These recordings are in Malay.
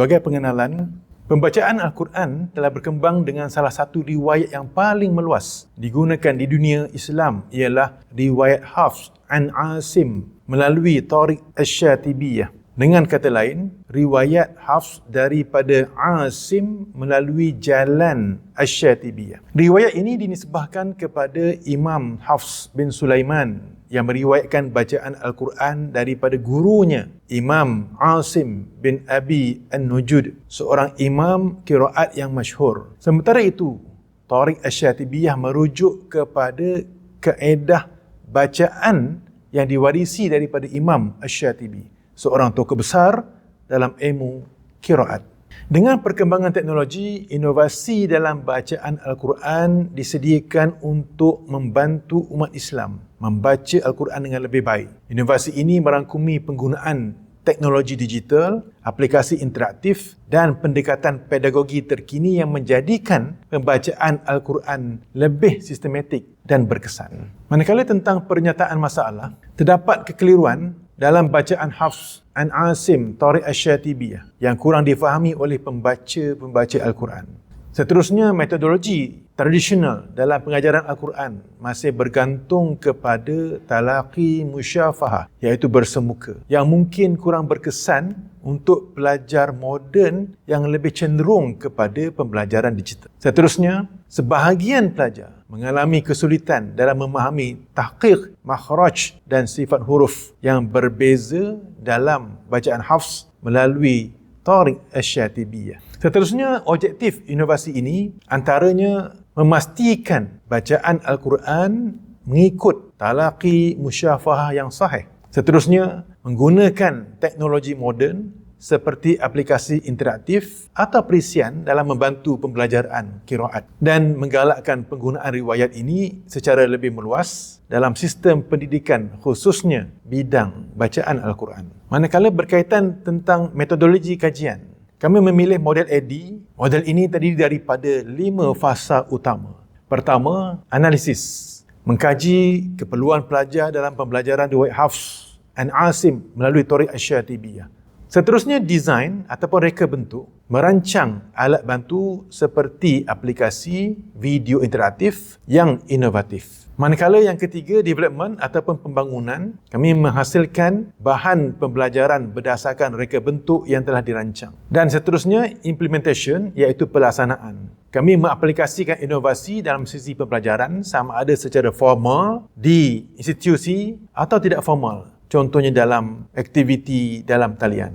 Sebagai pengenalan, Pembacaan Al-Quran telah berkembang dengan salah satu riwayat yang paling meluas digunakan di dunia Islam ialah riwayat Hafs an Asim melalui Tariq Asy-Syatibiyah. Dengan kata lain, riwayat Hafs daripada Asim melalui jalan Asy-Syatibiyah. Riwayat ini dinisbahkan kepada Imam Hafs bin Sulaiman yang meriwayatkan bacaan Al-Quran daripada gurunya Imam Asim bin Abi An-Nujud seorang imam kiraat yang masyhur. Sementara itu, Tariq Asy-Syatibiyah merujuk kepada kaedah bacaan yang diwarisi daripada Imam Asy-Syatibi, seorang tokoh besar dalam ilmu kiraat. Dengan perkembangan teknologi, inovasi dalam bacaan Al-Quran disediakan untuk membantu umat Islam membaca Al-Quran dengan lebih baik. Inovasi ini merangkumi penggunaan teknologi digital, aplikasi interaktif dan pendekatan pedagogi terkini yang menjadikan pembacaan Al-Quran lebih sistematik dan berkesan. Manakala tentang pernyataan masalah, terdapat kekeliruan dalam bacaan Hafs an Asim Tariq Asy-Syatibiyah yang kurang difahami oleh pembaca-pembaca Al-Quran. Seterusnya, metodologi tradisional dalam pengajaran Al-Quran masih bergantung kepada talaqi musyafahah iaitu bersemuka yang mungkin kurang berkesan untuk pelajar moden yang lebih cenderung kepada pembelajaran digital. Seterusnya, sebahagian pelajar mengalami kesulitan dalam memahami tahqiq, makhraj dan sifat huruf yang berbeza dalam bacaan hafs melalui Tariq Asy-Syatibiyah. Seterusnya, objektif inovasi ini antaranya memastikan bacaan Al-Quran mengikut talaqi musyafahah yang sahih. Seterusnya, menggunakan teknologi moden seperti aplikasi interaktif atau perisian dalam membantu pembelajaran kiraat dan menggalakkan penggunaan riwayat ini secara lebih meluas dalam sistem pendidikan khususnya bidang bacaan Al-Quran. Manakala berkaitan tentang metodologi kajian, kami memilih model AD. Model ini terdiri daripada lima fasa utama. Pertama, analisis. Mengkaji keperluan pelajar dalam pembelajaran riwayat Hafs dan Asim melalui Tariq Asy-Syatibiyah. Seterusnya desain ataupun reka bentuk merancang alat bantu seperti aplikasi video interaktif yang inovatif. Manakala yang ketiga development ataupun pembangunan kami menghasilkan bahan pembelajaran berdasarkan reka bentuk yang telah dirancang. Dan seterusnya implementation iaitu pelaksanaan. Kami mengaplikasikan inovasi dalam sisi pembelajaran sama ada secara formal di institusi atau tidak formal contohnya dalam aktiviti dalam talian.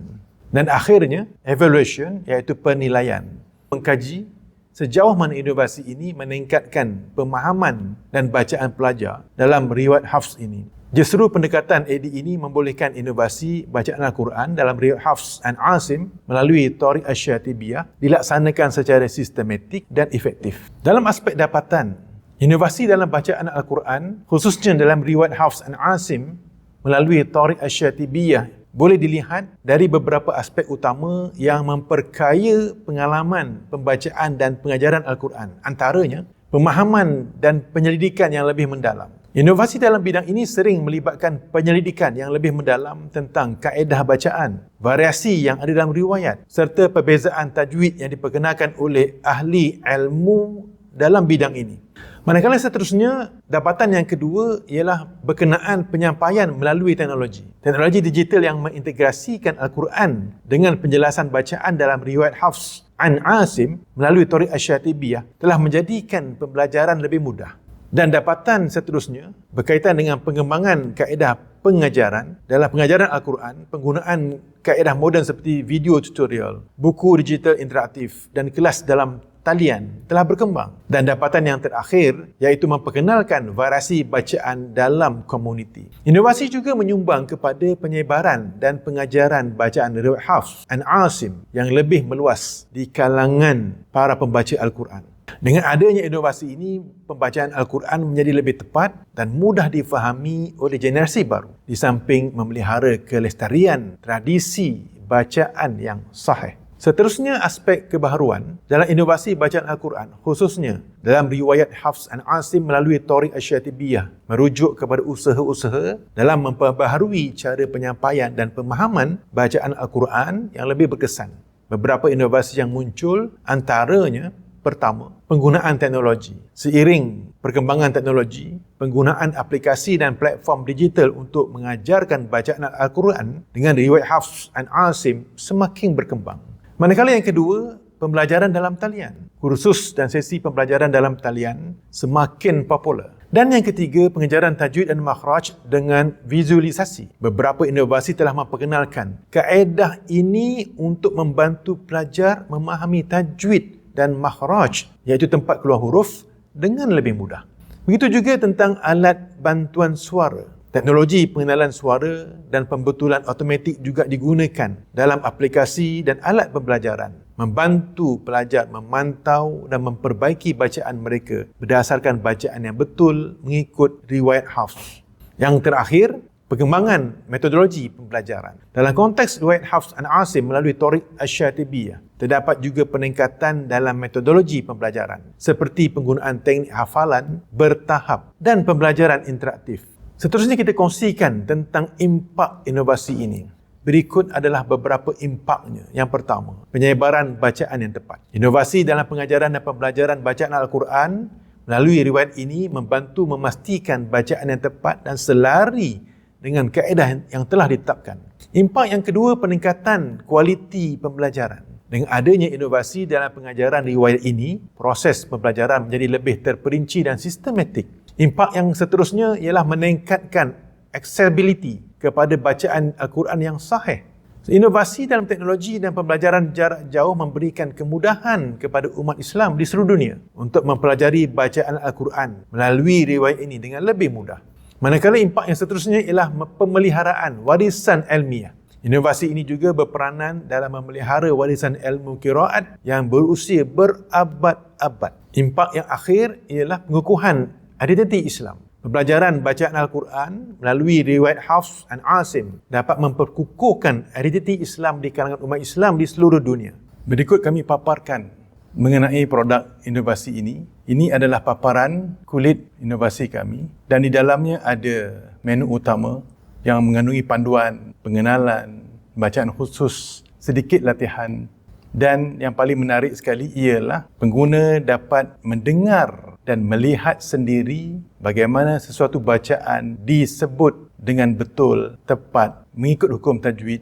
Dan akhirnya, evaluation iaitu penilaian. Mengkaji sejauh mana inovasi ini meningkatkan pemahaman dan bacaan pelajar dalam riwayat Hafs ini. Justru pendekatan AD ini membolehkan inovasi bacaan Al-Quran dalam riwayat Hafs dan Asim melalui Tariq Asy-Syatibiyah dilaksanakan secara sistematik dan efektif. Dalam aspek dapatan, inovasi dalam bacaan Al-Quran khususnya dalam riwayat Hafs dan Asim melalui Tariq Asy-Syatibiyah boleh dilihat dari beberapa aspek utama yang memperkaya pengalaman pembacaan dan pengajaran Al-Quran. Antaranya, pemahaman dan penyelidikan yang lebih mendalam. Inovasi dalam bidang ini sering melibatkan penyelidikan yang lebih mendalam tentang kaedah bacaan, variasi yang ada dalam riwayat, serta perbezaan tajwid yang diperkenalkan oleh ahli ilmu dalam bidang ini. Manakala seterusnya, dapatan yang kedua ialah berkenaan penyampaian melalui teknologi. Teknologi digital yang mengintegrasikan Al-Quran dengan penjelasan bacaan dalam riwayat Hafs An Asim melalui Tariq Asy-Syatibiyah telah menjadikan pembelajaran lebih mudah. Dan dapatan seterusnya berkaitan dengan pengembangan kaedah pengajaran dalam pengajaran Al-Quran, penggunaan kaedah moden seperti video tutorial, buku digital interaktif dan kelas dalam talian telah berkembang dan dapatan yang terakhir iaitu memperkenalkan variasi bacaan dalam komuniti. Inovasi juga menyumbang kepada penyebaran dan pengajaran bacaan riwayat Hafs dan Asim yang lebih meluas di kalangan para pembaca Al-Quran. Dengan adanya inovasi ini, pembacaan Al-Quran menjadi lebih tepat dan mudah difahami oleh generasi baru di samping memelihara kelestarian tradisi bacaan yang sahih. Seterusnya aspek kebaharuan dalam inovasi bacaan Al-Quran khususnya dalam riwayat Hafs dan Asim melalui Tariq Asy-Syatibiyah merujuk kepada usaha-usaha dalam memperbaharui cara penyampaian dan pemahaman bacaan Al-Quran yang lebih berkesan beberapa inovasi yang muncul antaranya pertama, penggunaan teknologi. Seiring perkembangan teknologi, penggunaan aplikasi dan platform digital untuk mengajarkan bacaan Al-Quran dengan riwayat Hafs dan Asim semakin berkembang. Manakala yang kedua, pembelajaran dalam talian. Kursus dan sesi pembelajaran dalam talian semakin popular. Dan yang ketiga, pengejaran tajwid dan makhraj dengan visualisasi. Beberapa inovasi telah memperkenalkan kaedah ini untuk membantu pelajar memahami tajwid dan makhraj iaitu tempat keluar huruf dengan lebih mudah. Begitu juga tentang alat bantuan suara. Teknologi pengenalan suara dan pembetulan automatik juga digunakan dalam aplikasi dan alat pembelajaran membantu pelajar memantau dan memperbaiki bacaan mereka berdasarkan bacaan yang betul mengikut riwayat Hafs. Yang terakhir, perkembangan metodologi pembelajaran. Dalam konteks riwayat Hafs dan Asim melalui Torik Asyatibiyah, terdapat juga peningkatan dalam metodologi pembelajaran seperti penggunaan teknik hafalan bertahap dan pembelajaran interaktif. Seterusnya kita kongsikan tentang impak inovasi ini. Berikut adalah beberapa impaknya. Yang pertama, penyebaran bacaan yang tepat. Inovasi dalam pengajaran dan pembelajaran bacaan Al-Quran melalui riwayat ini membantu memastikan bacaan yang tepat dan selari dengan kaedah yang telah ditetapkan. Impak yang kedua, peningkatan kualiti pembelajaran. Dengan adanya inovasi dalam pengajaran riwayat ini, proses pembelajaran menjadi lebih terperinci dan sistematik. Impak yang seterusnya ialah meningkatkan accessibility kepada bacaan Al-Quran yang sahih. Inovasi dalam teknologi dan pembelajaran jarak jauh memberikan kemudahan kepada umat Islam di seluruh dunia untuk mempelajari bacaan Al-Quran melalui riwayat ini dengan lebih mudah. Manakala impak yang seterusnya ialah pemeliharaan warisan ilmiah. Inovasi ini juga berperanan dalam memelihara warisan ilmu kiraat yang berusia berabad-abad. Impak yang akhir ialah pengukuhan identiti Islam. Pembelajaran bacaan Al-Quran melalui riwayat Hafs dan Asim dapat memperkukuhkan identiti Islam di kalangan umat Islam di seluruh dunia. Berikut kami paparkan mengenai produk inovasi ini. Ini adalah paparan kulit inovasi kami dan di dalamnya ada menu utama yang mengandungi panduan, pengenalan, bacaan khusus, sedikit latihan dan yang paling menarik sekali ialah pengguna dapat mendengar dan melihat sendiri bagaimana sesuatu bacaan disebut dengan betul, tepat, mengikut hukum tajwid.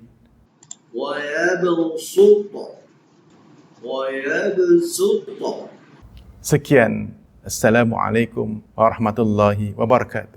Sekian. Assalamualaikum warahmatullahi wabarakatuh.